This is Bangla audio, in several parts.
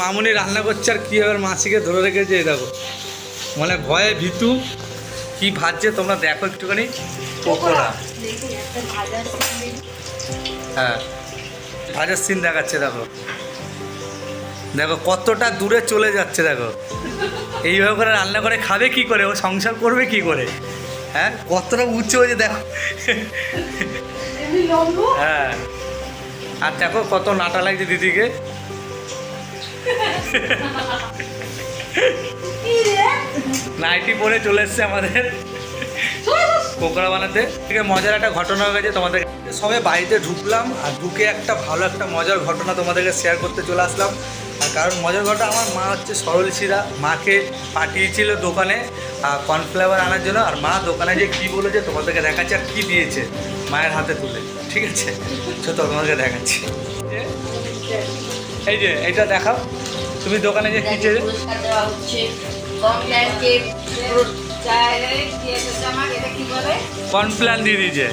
মামুনি রান্না করছে আর কীভাবে মাসিকে ধরে রেখেছে এই দেখো। মানে ভয়ে ভিতু কি ভাজছে তোমরা দেখো একটুখানি? পকোড়া। হ্যাঁ। ভাজার সিন দেখাচ্ছে দেখো। দেখো কতটা দূরে চলে যাচ্ছে দেখো। এইভাবে করে রান্না করে খাবে কি করে? ও সংসার করবে কি করে? হ্যাঁ? কতটা উঁচু হয়েছে দেখো। হ্যাঁ। আর দেখো কত নাটা লাগছে দিদিকে। নাইটি পরে চলে এসছে আমাদের। পকোড়া বানাতে। থেকে মজার একটা ঘটনা হয়ে গেছে তোমাদের। সবে বাড়িতে ঢুকলাম আর ঢুকে একটা ভালো একটা মজার ঘটনা তোমাদেরকে শেয়ার করতে চলে আসলাম। আর কারণ মজার ঘটনা, আমার মা হচ্ছে সরল শিরা মাকে পাঠিয়েছিল দোকানে কর্নফ্লাওয়ার আনার জন্য। আর মা দোকানে যে কী বলেছে তোমাদেরকে দেখাচ্ছে আর কী দিয়েছে মায়ের হাতে তুলে। ঠিক আছে? তো তোমাদেরকে দেখাচ্ছি। এই যে এটা দেখাও। তুমি দোকানে যে কী চেয়ে পুরস্কার দেওয়া হচ্ছে। কমপ্ল্যানকে পুরো জায়গায় দিয়েছে জামা এটা কি বলে? কর্নফ্লান দিয়ে দিয়েছে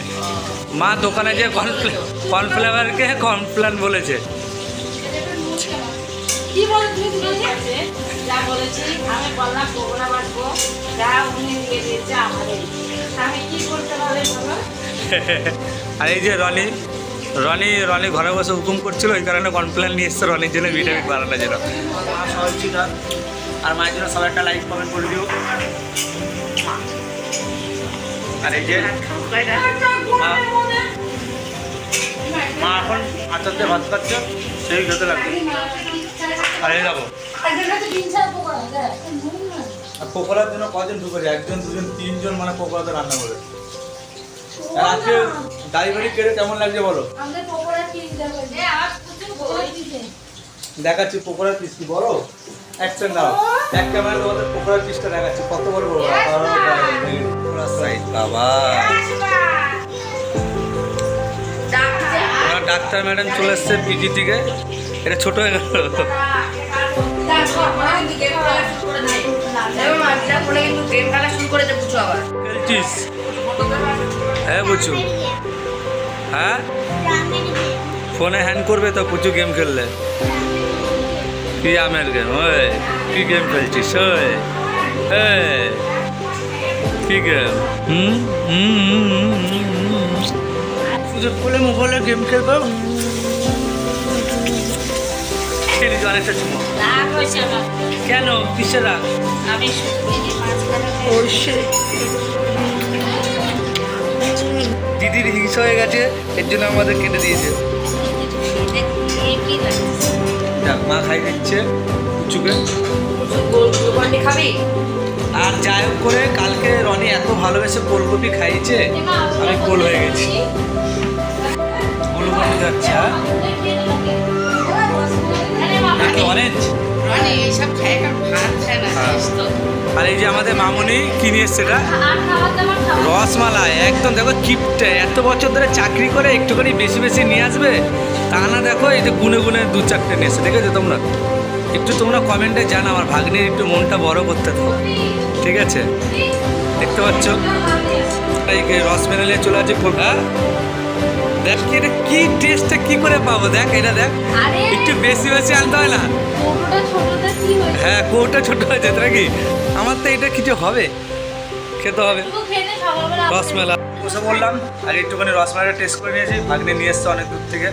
মা দোকানে যে কর্নফ্লা কর্নফ্লাওয়ারকে কর্নফ্লান বলেছে। কি বলে তুমি ঠিক যা বলেছি আমি বললাম পকোড়া বাটবো যা উনি দিয়ে দিয়েছে আমাদের আমি কি করতে পারি বলো? আর এই যে রনি রনি রনি ঘরে বসে হুকুম করছিল ওই কারণে কর্নফ্লান নিয়ে এসছে রনির জন্য ভিটামিন বানানোর যেন। আর মায়ের জন্য সবাই একটা লাইক কমেন্ট করে দিও। আর এই যে, মা এখন আচার দিয়ে ভাত খাচ্ছে, সেই খেতে লাগবে। আর এই যাব আর জন্য কজন ঢুকেছে? একজন, দুজন, তিনজন মানে পকোড়াতে রান্না করে আজকে কেটে কেমন লাগছে বলো? দেখাচ্ছি পকোড়ার পিস কি বড় এক সেকেন্ড দাও এক ক্যামেরা তোমাদের পকোড়ার পিসটা দেখাচ্ছি। কত বড় বড়? সাইজ বাবা। ডাক্তার। ম্যাডাম চলে এসছে পিজি থেকে। এটা ছোট হয়ে গেল। খেলছিস হ্যাঁ বুঝু হ্যাঁ? ফোনে হ্যান্ড করবে তো পুচু গেম খেললে। কি আমের গেম ওই কি গেম খেলছিস ওই কি গেম হুম। পুজো খুলে মোবাইলে গেম খেলব? খেলি অনেকটা কেন? কিসে রাখ আমি দিদির হিংসা হয়ে গেছে এর জন্য আমাদের কেটে দিয়েছে। যাক, মা খাই দিচ্ছে পুচুকে খাবি আর যাই হোক করে কালকে রনি এত ভালোবেসে ফুলকপি খাইছে আমি কোল হয়ে গেছি। ফুলকপি যাচ্ছে নাকি অরেঞ্জ রনি এইসব খায় ভাত খায় না হ্যাঁ। আর এই যে আমাদের মামুনি কিনে এসছে এটা? রসমালাই, একদম দেখো কিপটে, এত বছর ধরে চাকরি করে একটুখানি বেশি বেশি নিয়ে আসবে? তা না, দেখো এই যে গুনে গুনে দু চারটে নিয়ে এসছে আছে তোমরা? একটু তোমরা কমেন্টে জানো আমার ভাগ্নির একটু মনটা বড় করতে থাকো ঠিক আছে? দেখতে পাচ্ছ? এই যে রসমেলালে চলে আছে হ্যাঁ? দেখ কি এটা কি টেস্টটা কি করে পাবো? দেখ এটা দেখ। একটু বেশি বেশি আনতে হয় না? হ্যাঁ কোটা ছোট হয়েছে নাকি? আমার তো এটা কিছু হবে। খেতে হবে। রসমেলা বসে বললাম আর একটুখানি রসমেলাটা টেস্ট করে নিয়েছি। ভাগ্নে নিয়ে এসছে অনেক দূর থেকে।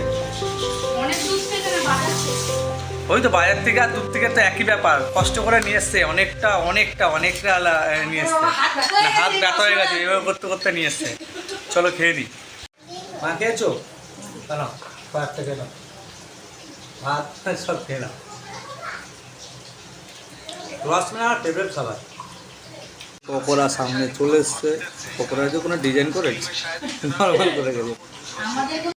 ওই তো বাজার থেকে আর দূর থেকে তো একই ব্যাপার। কষ্ট করে নিয়ে এসছে অনেকটা অনেকটা অনেকটা নিয়ে এসছে। হাত ব্যথা হয়ে গেছে। এভাবে করতে করতে নিয়ে এসছে। চলো খেয়ে নি। মা খেয়েছো? কেন? কয়েকটা খেয়ে নাও। ভাত সব খেয়ে নাও। রসমেলা আমার ফেভারিট খাবার। পকোড়া সামনে চলে এসছে। পকোড়া যে কোনো ডিজাইন করেছে। নর্মাল করে গেছে